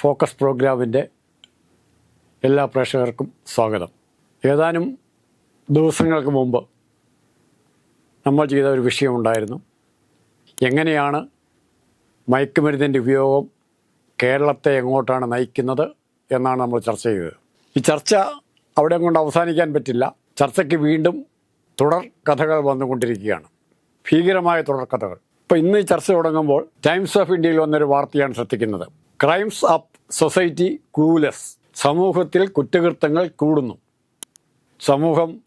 Focus പ്രോഗ്രാമിന്റെ എല്ലാ പ്രേക്ഷകർക്കും സ്വാഗതം. ഏതാനും ദിവസങ്ങൾക്ക് മുമ്പ് നമ്മൾ ചെയ്ത ഒരു വിഷയമുണ്ടായിരുന്നു എങ്ങനെയാണ് മയക്കുമരുന്നിന്റെ ഉപയോഗം കേരളത്തെ എങ്ങോട്ടാണ് നയിക്കുന്നത് എന്നാണ് നമ്മൾ ചർച്ച ചെയ്തത്. ഈ ചർച്ച അവിടെ കൊണ്ട് അവസാനിക്കാൻ പറ്റില്ല. ചർച്ചയ്ക്ക് വീണ്ടും തുടർ കഥകൾ വന്നുകൊണ്ടിരിക്കുകയാണ്. ഭീകരമായ തുടർ കഥകൾ. ഇപ്പോൾ ഇന്ന് ചർച്ച തുടങ്ങുമ്പോൾ ടൈംസ് ഓഫ് ഇന്ത്യയിൽ വന്നൊരു വാർത്തയാണ് ശ്രദ്ധിക്കുന്നത്. Crimes up society clueless. സമൂഹത്തിൽ കുറ്റകൃത്യങ്ങൾ കൂടുന്നു. സമൂഹം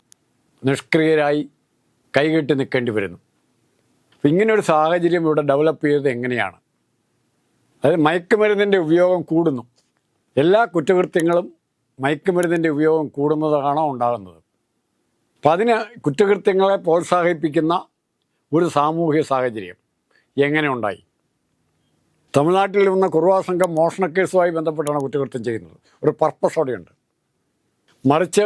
നിഷ്ക്രിയരായി കൈകെട്ടി നിൽക്കേണ്ടി വരുന്നു. ഇങ്ങനെയൊരു സാഹചര്യം ഇവിടെ ഡെവലപ്പ് ചെയ്തത് എങ്ങനെയാണ്? അതായത് മയക്കുമരുന്നിന്റെ ഉപയോഗം കൂടുന്നു. എല്ലാ കുറ്റകൃത്യങ്ങളും മയക്കുമരുന്നിന്റെ ഉപയോഗം കൂടുന്നതാണോ ഉണ്ടാകുന്നത്? അപ്പം അതിന് കുറ്റകൃത്യങ്ങളെ പ്രോത്സാഹിപ്പിക്കുന്ന ഒരു സാമൂഹ്യ സാഹചര്യം എങ്ങനെ ഉണ്ടായി? തമിഴ്നാട്ടിൽ വന്ന കുറുവാ സംഘം മോഷണക്കേസുമായി ബന്ധപ്പെട്ടാണ് കുറ്റകൃത്യം ചെയ്യുന്നത്. ഒരു പർപ്പസ് അവിടെയുണ്ട്. മറിച്ച്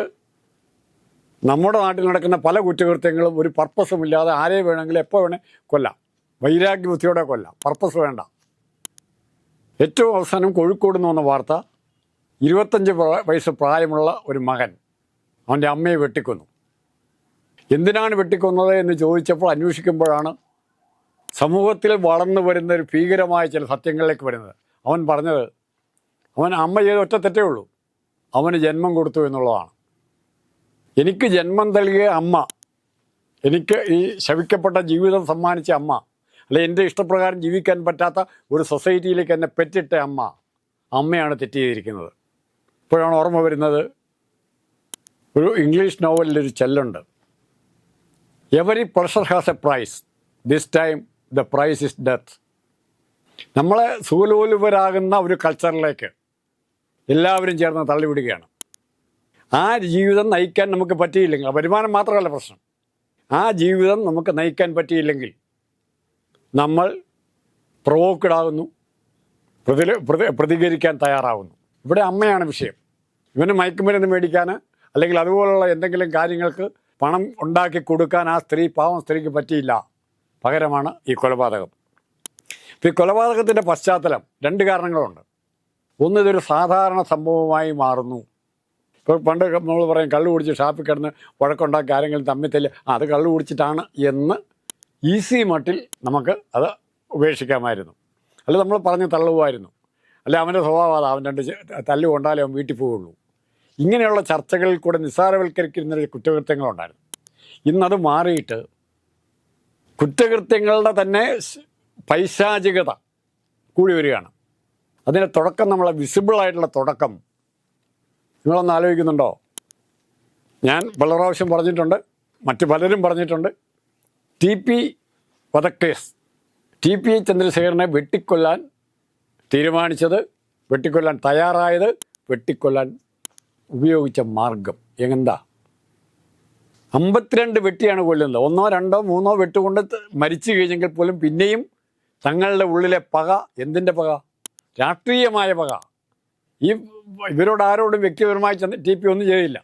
നമ്മുടെ നാട്ടിൽ നടക്കുന്ന പല കുറ്റകൃത്യങ്ങളും ഒരു പർപ്പസും ഇല്ലാതെ ആരെ വേണമെങ്കിലും എപ്പോൾ വേണേൽ കൊല്ലാം. വൈരാഗ്യ ബുദ്ധിയോടെ കൊല്ലാം. പർപ്പസ് വേണ്ട. ഏറ്റവും അവസാനം കോഴിക്കോട് നിന്ന് വന്ന വാർത്ത ഇരുപത്തഞ്ച് വയസ്സ് പ്രായമുള്ള ഒരു മകൻ അവന്റെ അമ്മയെ വെട്ടിക്കൊന്നു. എന്തിനാണ് വെട്ടിക്കൊന്നത് എന്ന് ചോദിച്ചപ്പോൾ അന്വേഷിക്കുമ്പോഴാണ് സമൂഹത്തിൽ വളർന്നു വരുന്ന ഒരു ഭീകരമായ ചില സത്യങ്ങളിലേക്ക് വരുന്നത്. അവൻ പറഞ്ഞത് അവൻ അമ്മ ചെയ്ത ഒറ്റ തെറ്റേ ഉള്ളൂ. അവന് ജന്മം കൊടുത്തു എന്നുള്ളതാണ്. എനിക്ക് ജന്മം നൽകിയ അമ്മ എനിക്ക് ഈ ശവിക്കപ്പെട്ട ജീവിതം സമ്മാനിച്ച അമ്മ അല്ലെ എന്റെ ഇഷ്ടപ്രകാരം ജീവിക്കാൻ പറ്റാത്ത ഒരു സൊസൈറ്റിയിലേക്ക് എന്നെ പെറ്റിട്ട അമ്മ അമ്മയാണ് തെറ്റ് ചെയ്തിരിക്കുന്നത്. ഇപ്പോഴാണ് ഓർമ്മ വരുന്നത് ഒരു ഇംഗ്ലീഷ് നോവലിലൊരു ചെല്ലുണ്ട്. Every pressure has a price. This time the price is death നമ്മളെ സുഖലോലുപരാകുന്ന ഒരു കൾച്ചറിലേക്ക് എല്ലാവരും ചേർന്ന് തള്ളിവിടുകയാണ്. ആ ജീവിതം നയിക്കാൻ നമുക്ക് പറ്റിയില്ലെങ്കിൽ വരുമാനം മാത്രമല്ല പ്രശ്നം. ആ ജീവിതം നമുക്ക് നയിക്കാൻ പറ്റിയില്ലെങ്കിൽ നമ്മൾ പ്രൊവോക്കഡ് ആകുന്നു പ്രതി പ്രതി പ്രതികരിക്കാൻ തയ്യാറാകുന്നു. ഇവിടെ അമ്മയാണ് വിഷയം. ഇവന് മയക്കുമരുന്ന് മേടിക്കാൻ അല്ലെങ്കിൽ അതുപോലുള്ള എന്തെങ്കിലും കാര്യങ്ങൾക്ക് പണം ഉണ്ടാക്കി കൊടുക്കാൻ ആ സ്ത്രീ പാവം സ്ത്രീക്ക് പറ്റിയില്ല. പകരമാണ് ഈ കൊലപാതകം. ഈ കൊലപാതകത്തിന്റെ പശ്ചാത്തലം രണ്ട് കാരണങ്ങളുണ്ട്. ഒന്ന് ഇതൊരു സാധാരണ സംഭവമായി മാറുന്നു. ഇപ്പോൾ പണ്ട് നമ്മൾ പറയും കള്ളു കുടിച്ച് ഷാപ്പിൽ കിടന്ന് വഴക്കുണ്ടാക്കി ആരെങ്കിലും തമ്മിൽ തല്ല് അത് കള്ളു കുടിച്ചിട്ടാണ് എന്ന് ഈസി മട്ടിൽ നമുക്ക് അത് ഉപേക്ഷിക്കാമായിരുന്നു. അല്ല നമ്മൾ പറഞ്ഞ് തള്ളുമായിരുന്നു അല്ല അവന്റെ സ്വഭാവമാണ് അവൻ രണ്ട് തല്ലു കൊണ്ടാലേ അവൻ വീട്ടിൽ പോവുള്ളൂ. ഇങ്ങനെയുള്ള ചർച്ചകളിൽ കൂടെ നിസ്സാരവൽക്കരിക്കുന്ന കുറ്റകൃത്യങ്ങളുണ്ടായിരുന്നു. ഇന്നത് മാറിയിട്ട് കുറ്റകൃത്യങ്ങളുടെ തന്നെ പൈശാചികത കൂടി വരികയാണ്. അതിന്റെ തുടക്കം നമ്മളെ വിസിബിളായിട്ടുള്ള തുടക്കം. നിങ്ങളൊന്ന് ആലോചിക്കുന്നുണ്ടോ? ഞാൻ പല പ്രാവശ്യം പറഞ്ഞിട്ടുണ്ട് മറ്റു പലരും പറഞ്ഞിട്ടുണ്ട്. ടി പി വധക്കേസ് ടി പി ചന്ദ്രശേഖരനെ വെട്ടിക്കൊല്ലാൻ തീരുമാനിച്ചത് വെട്ടിക്കൊല്ലാൻ തയ്യാറായത് വെട്ടിക്കൊല്ലാൻ ഉപയോഗിച്ച മാർഗം. എന്താ അമ്പത്തിരണ്ട് വെട്ടിയാണ് കൊല്ലുന്നത്. ഒന്നോ രണ്ടോ മൂന്നോ വെട്ടുകൊണ്ട് മരിച്ചു കഴിഞ്ഞെങ്കിൽ പോലും പിന്നെയും തങ്ങളുടെ ഉള്ളിലെ പക എന്തിന്റെ പക? രാഷ്ട്രീയമായ പക. ഈ ഇവരോട് ആരോടും വ്യക്തിപരമായി ചെന്ന് ടി പി ഒന്നും ചെയ്തില്ല.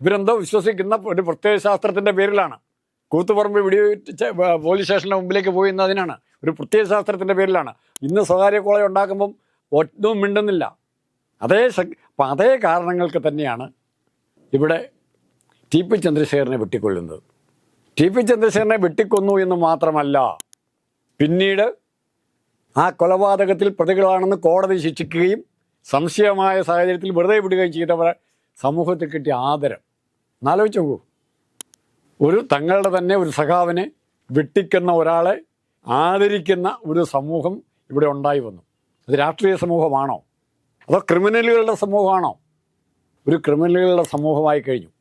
ഇവരെന്തോ വിശ്വസിക്കുന്ന ഒരു പ്രത്യേക ശാസ്ത്രത്തിന്റെ പേരിലാണ്. കൂത്തുപറമ്പ് വെടി പോലീസ് സ്റ്റേഷന്റെ മുമ്പിലേക്ക് പോയി എന്നതിനാണ്. ഒരു പ്രത്യേക ശാസ്ത്രത്തിന്റെ പേരിലാണ്. ഇന്ന് സ്വകാര്യ കോളേജ് ഉണ്ടാക്കുമ്പം ഒന്നും മിണ്ടുന്നില്ല. അതേ അപ്പം അതേ കാരണങ്ങൾക്ക് തന്നെയാണ് ഇവിടെ ടി പി ചന്ദ്രശേഖരനെ വെട്ടിക്കൊള്ളുന്നത് ടി പി ചന്ദ്രശേഖരനെ വെട്ടിക്കൊന്നു എന്ന് മാത്രമല്ല പിന്നീട് ആ കൊലപാതകത്തിൽ പ്രതികളാണെന്ന് കോടതി ശിക്ഷിക്കുകയും സംശയമായ സാഹചര്യത്തിൽ വെറുതെ വിടുകയും ചെയ്തവരെ സമൂഹത്തിൽ കിട്ടിയ ആദരം. എന്നാലോചിച്ച് നോക്കൂ. ഒരു തങ്ങളുടെ തന്നെ ഒരു സഖാവിനെ വെട്ടിക്കുന്ന ഒരാളെ ആദരിക്കുന്ന ഒരു സമൂഹം ഇവിടെ ഉണ്ടായി വന്നു. അത് രാഷ്ട്രീയ സമൂഹമാണോ? അതോ ക്രിമിനലുകളുടെ സമൂഹമാണോ? ഒരു ക്രിമിനലുകളുടെ സമൂഹമായി കഴിഞ്ഞു.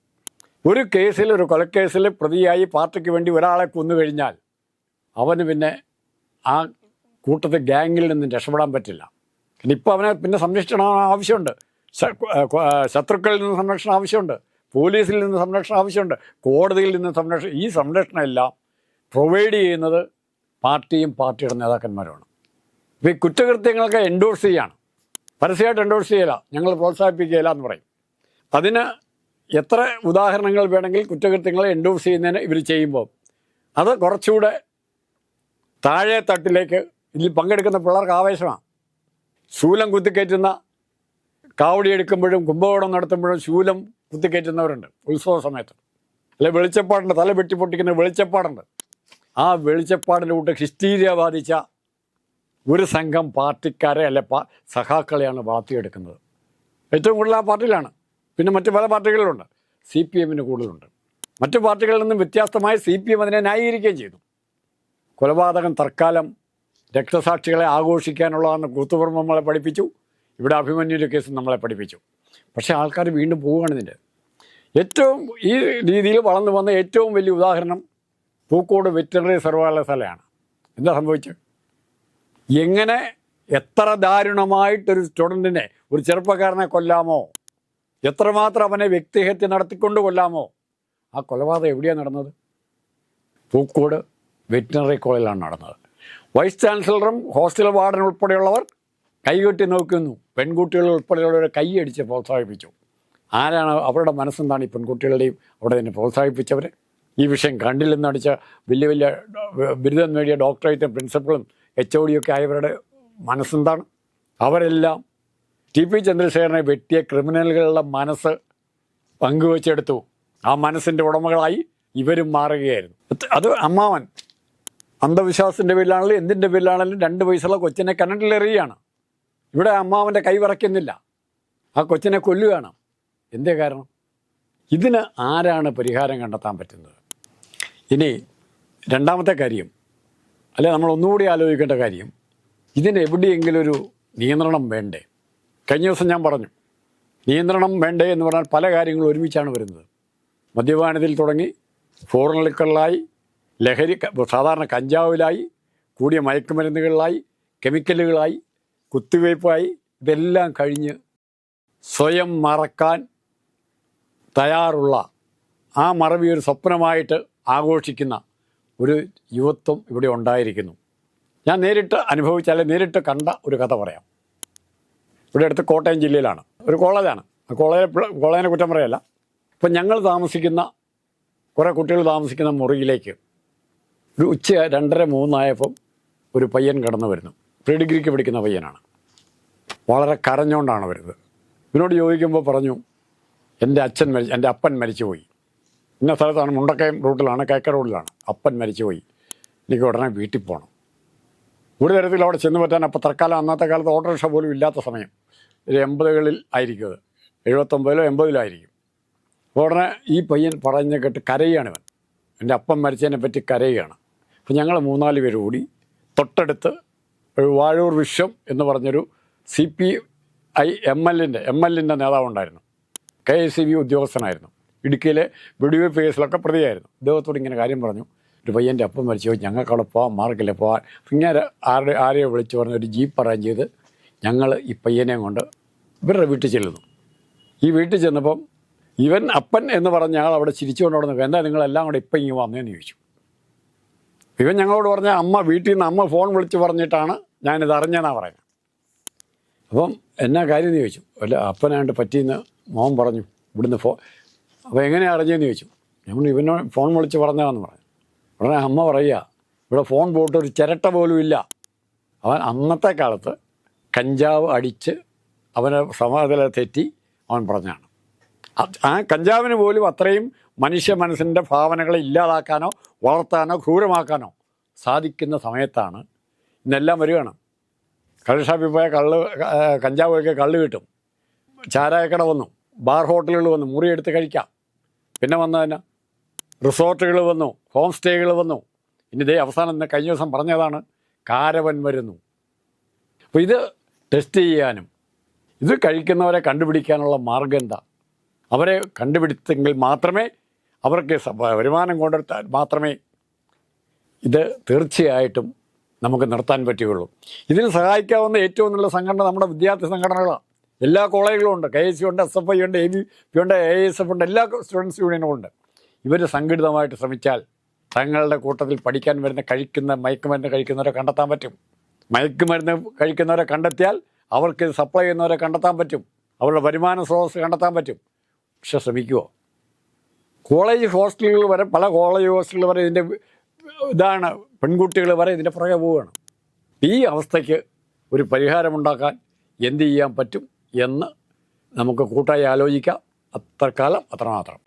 ഒരു കേസിൽ ഒരു കൊലക്കേസിൽ പ്രതിയായി പാർട്ടിക്ക് വേണ്ടി ഒരാളെ കൊന്നു കഴിഞ്ഞാൽ അവന് പിന്നെ ആ കൂട്ടത്തെ ഗ്യാങ്ങിൽ നിന്നും രക്ഷപ്പെടാൻ പറ്റില്ല. ഇപ്പം അവനെ പിന്നെ സംരക്ഷണം ആവശ്യമുണ്ട്. ശത്രുക്കളിൽ നിന്ന് സംരക്ഷണം ആവശ്യമുണ്ട്. പോലീസിൽ നിന്ന് സംരക്ഷണം ആവശ്യമുണ്ട്. കോടതിയിൽ നിന്ന് സംരക്ഷണം ഈ സംരക്ഷണം എല്ലാം പ്രൊവൈഡ് ചെയ്യുന്നത് പാർട്ടിയും പാർട്ടിയുടെ നേതാക്കന്മാരുമാണ്. ഇപ്പോൾ ഈ കുറ്റകൃത്യങ്ങളൊക്കെ എൻഡോഴ്സ് ചെയ്യാണ്. പരസ്യമായിട്ട് എൻഡോഴ്സ് ചെയ്യില്ല ഞങ്ങൾ പ്രോത്സാഹിപ്പിക്കുകയില്ല എന്ന് പറയും. അതിന് എത്ര ഉദാഹരണങ്ങൾ വേണമെങ്കിൽ കുറ്റകൃത്യങ്ങളെ എൻഡോസ് ചെയ്യുന്നതിന് ഇവർ ചെയ്യുമ്പോൾ അത് കുറച്ചുകൂടെ താഴെ തട്ടിലേക്ക് ഇതിൽ പങ്കെടുക്കുന്ന പിള്ളേർക്ക് ആവേശമാണ്. ശൂലം കുത്തിക്കയറ്റുന്ന കാവടി എടുക്കുമ്പോഴും കുംഭകോണം നടത്തുമ്പോഴും ശൂലം കുത്തിക്കയറ്റുന്നവരുണ്ട് ഉത്സവ സമയത്ത്. അല്ലെ വെളിച്ചപ്പാടുണ്ട് തല വെട്ടി പൊട്ടിക്കുന്ന വെളിച്ചപ്പാടുണ്ട്. ആ വെളിച്ചപ്പാടിന്റെ കൂട്ട് ഹിസ്റ്റീരിയ ബാധിച്ച ഒരു സംഘം പാർട്ടിക്കാരെ അല്ലെ സഖാക്കളെയാണ് വളർത്തിയെടുക്കുന്നത് ഏറ്റവും കൂടുതൽ ആ പാർട്ടിയിലാണ്. പിന്നെ മറ്റു പല പാർട്ടികളിലുണ്ട്. സി പി എമ്മിന് കൂടുതലുണ്ട്. മറ്റു പാർട്ടികളിൽ നിന്നും വ്യത്യസ്തമായി സി പി എം അതിനെ ന്യായീകരിക്കുകയും ചെയ്തു. കൊലപാതകം തർക്കാലം രക്തസാക്ഷികളെ ആഘോഷിക്കാനുള്ളതെന്ന് കൂത്തുപുറം നമ്മളെ പഠിപ്പിച്ചു. ഇവിടെ അഭിമന്യുവിന്റെ കേസ് നമ്മളെ പഠിപ്പിച്ചു. പക്ഷേ ആൾക്കാർ വീണ്ടും പോവുകയാണ് ഇതിന്റെ. ഏറ്റവും ഈ രീതിയിൽ വളർന്നു വന്ന ഏറ്റവും വലിയ ഉദാഹരണം പൂക്കോട് വെറ്ററിനറി സർവകലാശാലയാണ്. എന്താ സംഭവിച്ചത്? എങ്ങനെ എത്ര ദാരുണമായിട്ടൊരു സ്റ്റുഡന്റിനെ ഒരു ചെറുപ്പക്കാരനെ കൊല്ലാമോ? എത്രമാത്രം അവനെ വ്യക്തിഹത്യ നടത്തിക്കൊണ്ട് കൊല്ലാമോ? ആ കൊലപാതകം എവിടെയാണ് നടന്നത്? പൂക്കോട് വെറ്റിനറി കോളേജിലാണ് നടന്നത്. വൈസ് ചാൻസലറും ഹോസ്റ്റൽ വാർഡൻ ഉൾപ്പെടെയുള്ളവർ കൈകെട്ടി നോക്കുന്നു. പെൺകുട്ടികൾ ഉൾപ്പെടെയുള്ളവരെ കൈയടിച്ച് പ്രോത്സാഹിപ്പിച്ചു. ആരാണ് അവരുടെ മനസ്സെന്താണ് ഈ പെൺകുട്ടികളുടെയും അവിടെ തന്നെ പ്രോത്സാഹിപ്പിച്ചവർ ഈ വിഷയം കണ്ടില്ലെന്ന് അടിച്ച വലിയ വലിയ ബിരുദം നേടിയ ഡോക്ടറേറ്റും പ്രിൻസിപ്പളും എച്ച് ഒ ഡിയൊക്കെ ആയവരുടെ മനസ്സെന്താണ്? അവരെല്ലാം ടി പി ചന്ദ്രശേഖരനെ വെട്ടിയ ക്രിമിനലുകളുടെ മനസ്സ് പങ്കുവച്ചെടുത്തു. ആ മനസ്സിന്റെ ഉടമകളായി ഇവരും മാറുകയായിരുന്നു. അത് അമ്മാവൻ. അന്ധവിശ്വാസത്തിന്റെ പേരിലാണെങ്കിലും എന്തിന്റെ പേരിലാണെങ്കിലും രണ്ട് വയസ്സുള്ള കൊച്ചിനെ കനണ്ടിലെറിയുകയാണ് ഇവിടെ അമ്മാവന്റെ കൈ വിറയ്ക്കുന്നില്ല. ആ കൊച്ചിനെ കൊല്ലുകയാണ്. എന്തേ കാരണം? ഇതിന് ആരാണ് പരിഹാരം കണ്ടെത്താൻ പറ്റുന്നത്? ഇനി രണ്ടാമത്തെ കാര്യം അല്ലെ നമ്മൾ ഒന്നുകൂടി ആലോചിക്കേണ്ട കാര്യം ഇതിന് എവിടെയെങ്കിലും ഒരു നിയന്ത്രണം വേണ്ടേ? കഴിഞ്ഞ ദിവസം ഞാൻ പറഞ്ഞു നിയന്ത്രണം വേണ്ടേ എന്ന് പറഞ്ഞാൽ പല കാര്യങ്ങളും ഒരുമിച്ചാണ് വരുന്നത്. മദ്യപാനത്തിൽ തുടങ്ങി ഫോറിനുക്കളിലായി ലഹരി സാധാരണ കഞ്ചാവിലായി കൂടിയ മയക്കുമരുന്നുകളിലായി കെമിക്കലുകളായി കുത്തിവയ്പ്പായി ഇതെല്ലാം കഴിഞ്ഞ് സ്വയം മറക്കാൻ തയ്യാറുള്ള ആ മറവി ഒരു സ്വപ്നമായിട്ട് ആഘോഷിക്കുന്ന ഒരു യുവത്വം ഇവിടെ ഉണ്ടായിരിക്കുന്നു. ഞാൻ നേരിട്ട് അനുഭവിച്ച അല്ലെങ്കിൽ നേരിട്ട് കണ്ട ഒരു കഥ പറയാം. ഇവിടെ അടുത്ത് കോട്ടയം ജില്ലയിലാണ്. ഒരു കോളേജാണ്. കോളേജ് കോളേജിനെ കുറ്റം പറയല്ല. ഇപ്പം ഞങ്ങൾ താമസിക്കുന്ന കുറേ കുട്ടികൾ താമസിക്കുന്ന മുറിയിലേക്ക് ഒരു ഉച്ച രണ്ടര മൂന്നായപ്പം ഒരു പയ്യൻ കടന്നു വരുന്നു. പ്രീ ഡിഗ്രിക്ക് പഠിക്കുന്ന പയ്യനാണ്. വളരെ കരഞ്ഞുകൊണ്ടാണ് വരുന്നത്. ഇവനോട് ചോദിക്കുമ്പോൾ പറഞ്ഞു എന്റെ അച്ഛൻ മരിച്ചു എന്റെ അപ്പൻ മരിച്ചുപോയി. ഇന്ന സ്ഥലത്താണ് മുണ്ടക്കയം റൂട്ടിലാണ് കേക്ക റോഡിലാണ് അപ്പൻ മരിച്ചുപോയി. എനിക്ക് ഉടനെ വീട്ടിൽ പോകണം ഒരു തരത്തിൽ അവിടെ ചെന്ന് പറ്റാൻ അപ്പോൾ തൽക്കാലം അന്നത്തെ കാലത്ത് ഓട്ടോറിക്ഷ പോലും ഇല്ലാത്ത സമയം. ഒരു എൺപതുകളിൽ ആയിരിക്കും അത്. എഴുപത്തൊമ്പതിലോ എൺപതിലോ ആയിരിക്കും. ഉടനെ ഈ പയ്യൻ പറഞ്ഞ് കേട്ട് കരയുകയാണ് ഇവൻ. എന്റെ അപ്പം മരിച്ചതിനെ പറ്റി കരയുകയാണ് അപ്പോൾ ഞങ്ങൾ മൂന്നാൽ പേര് കൂടി തൊട്ടടുത്ത് ഒരു വാഴൂർ വിശ്വം എന്ന് പറഞ്ഞൊരു സി പി ഐ എം എല്ലിന്റെ എം എല്ലിന്റെ നേതാവുണ്ടായിരുന്നു. കെ എസ് സി ബി ഉദ്യോഗസ്ഥനായിരുന്നു. ഇടുക്കിയിലെ വെടിവെപ്പ് കേസിലൊക്കെ പ്രതിയായിരുന്നു. അദ്ദേഹത്തോട് ഇങ്ങനെ കാര്യം പറഞ്ഞു. ഒരു പയ്യന്റെ അപ്പം മരിച്ചു. ഞങ്ങൾക്ക് അവിടെ പോകാൻ മാർക്കില്ല പോകാൻ ഇങ്ങനെ ആരുടെ ആരെയോ വിളിച്ചു പറഞ്ഞ് ഒരു ജീപ്പ് അറേഞ്ച് ചെയ്ത് ഞങ്ങൾ ഈ പയ്യനെയും കൊണ്ട് ഇവരുടെ വീട്ടിൽ ചെല്ലുന്നു. ഈ വീട്ടിൽ ചെന്നപ്പം ഇവൻ അപ്പൻ എന്ന് പറഞ്ഞ് ഞങ്ങൾ അവിടെ ചിരിച്ചുകൊണ്ട് അവിടെ നിൽക്കുക. എന്താ നിങ്ങളെല്ലാം കൂടെ ഇപ്പം ഇങ്ങനെ വന്നതെന്ന് ചോദിച്ചു. ഇവൻ ഞങ്ങളോട് പറഞ്ഞ അമ്മ വീട്ടിൽ നിന്ന് അമ്മ ഫോൺ വിളിച്ച് പറഞ്ഞിട്ടാണ് ഞാനിത് അറിഞ്ഞതെന്നാണ് പറയുന്നത്. അപ്പം എന്നാ കാര്യം എന്ന് ചോദിച്ചു. അല്ല അപ്പനായിട്ട് പറ്റിയെന്ന് മോൻ പറഞ്ഞു. ഇവിടുന്ന് ഫോ അപ്പോൾ എങ്ങനെയാണ് അറിഞ്ഞതെന്ന് ചോദിച്ചു. ഞങ്ങൾ ഇവനോ ഫോൺ വിളിച്ച് പറഞ്ഞതാണെന്ന് പറഞ്ഞു. ഉടനെ അമ്മ പറയുക ഇവിടെ ഫോൺ പോയിട്ട് ഒരു ചിരട്ട പോലും ഇല്ല. അവൻ അന്നത്തെ കാലത്ത് കഞ്ചാവ് അടിച്ച് അവനെ സമാധില തെറ്റി അവൻ പറഞ്ഞാണ്. ആ കഞ്ചാവിന് പോലും അത്രയും മനുഷ്യ മനസ്സിന്റെ ഭാവനകളെ ഇല്ലാതാക്കാനോ വളർത്താനോ ക്രൂരമാക്കാനോ സാധിക്കുന്ന സമയത്താണ് ഇന്നെല്ലാം വരികയാണ്. കള്ള് ഷാപ്പിൽ പോയാൽ കള്ള് കഞ്ചാവ് കഞ്ചാവൊക്കെ കള്ള് കിട്ടും. ചാരായക്കട വന്നു ബാർ ഹോട്ടലുകൾ വന്നു മുറിയെടുത്ത് കഴിക്കാം. പിന്നെ വന്നതന്നെ റിസോർട്ടുകൾ വന്നു ഹോം സ്റ്റേകൾ വന്നു. ഇനി ഇതേ അവസാനം ഇന്ന് കഴിഞ്ഞ ദിവസം പറഞ്ഞതാണ് കാരവൻ വരുന്നു. അപ്പോൾ ഇത് ടെസ്റ്റ് ചെയ്യാനും ഇത് കഴിക്കുന്നവരെ കണ്ടുപിടിക്കാനുള്ള മാർഗം എന്താ? അവരെ കണ്ടുപിടിച്ചെങ്കിൽ മാത്രമേ അവർക്ക് വരുമാനം കൊണ്ടെടുത്താൽ മാത്രമേ ഇത് തീർച്ചയായിട്ടും നമുക്ക് നിർത്താൻ പറ്റുകയുള്ളൂ. ഇതിന് സഹായിക്കാവുന്ന ഏറ്റവും നല്ല സംഘടന നമ്മുടെ വിദ്യാർത്ഥി സംഘടനകളാണ്. എല്ലാ കോളേജുകളും ഉണ്ട്. കെ എസ് സി ഉണ്ട് എസ് എഫ് ഐ ഉണ്ട് എ ബി പി ഉണ്ട് എ എസ് എഫ് ഉണ്ട് എല്ലാ സ്റ്റുഡൻസ് യൂണിയനും ഉണ്ട്. ഇവർ സംഘടിതമായിട്ട് ശ്രമിച്ചാൽ തങ്ങളുടെ കൂട്ടത്തിൽ പഠിക്കാൻ വരുന്ന കഴിക്കുന്ന മയക്കുമരുന്ന് കഴിക്കുന്നവരെ കണ്ടെത്താൻ പറ്റും. മയക്കുമരുന്ന് കഴിക്കുന്നവരെ കണ്ടെത്തിയാൽ അവർക്ക് സപ്ലൈ ചെയ്യുന്നവരെ കണ്ടെത്താൻ പറ്റും. അവരുടെ വരുമാന സ്രോതസ് കണ്ടെത്താൻ പറ്റും. പക്ഷെ ശ്രമിക്കുമോ കോളേജ് ഹോസ്റ്റലുകൾ വരെ പല കോളേജ് ഹോസ്റ്റലുകൾ വരെ ഇതിന്റെ ഇതാണ് പെൺകുട്ടികൾ വരെ ഇതിന്റെ പുറകെ പോവുകയാണ്. ഈ അവസ്ഥയ്ക്ക് ഒരു പരിഹാരമുണ്ടാക്കാൻ എന്ത് ചെയ്യാൻ പറ്റും എന്ന് നമുക്ക് കൂട്ടായി ആലോചിക്കാം. അത്ര കാലം അത്രമാത്രം.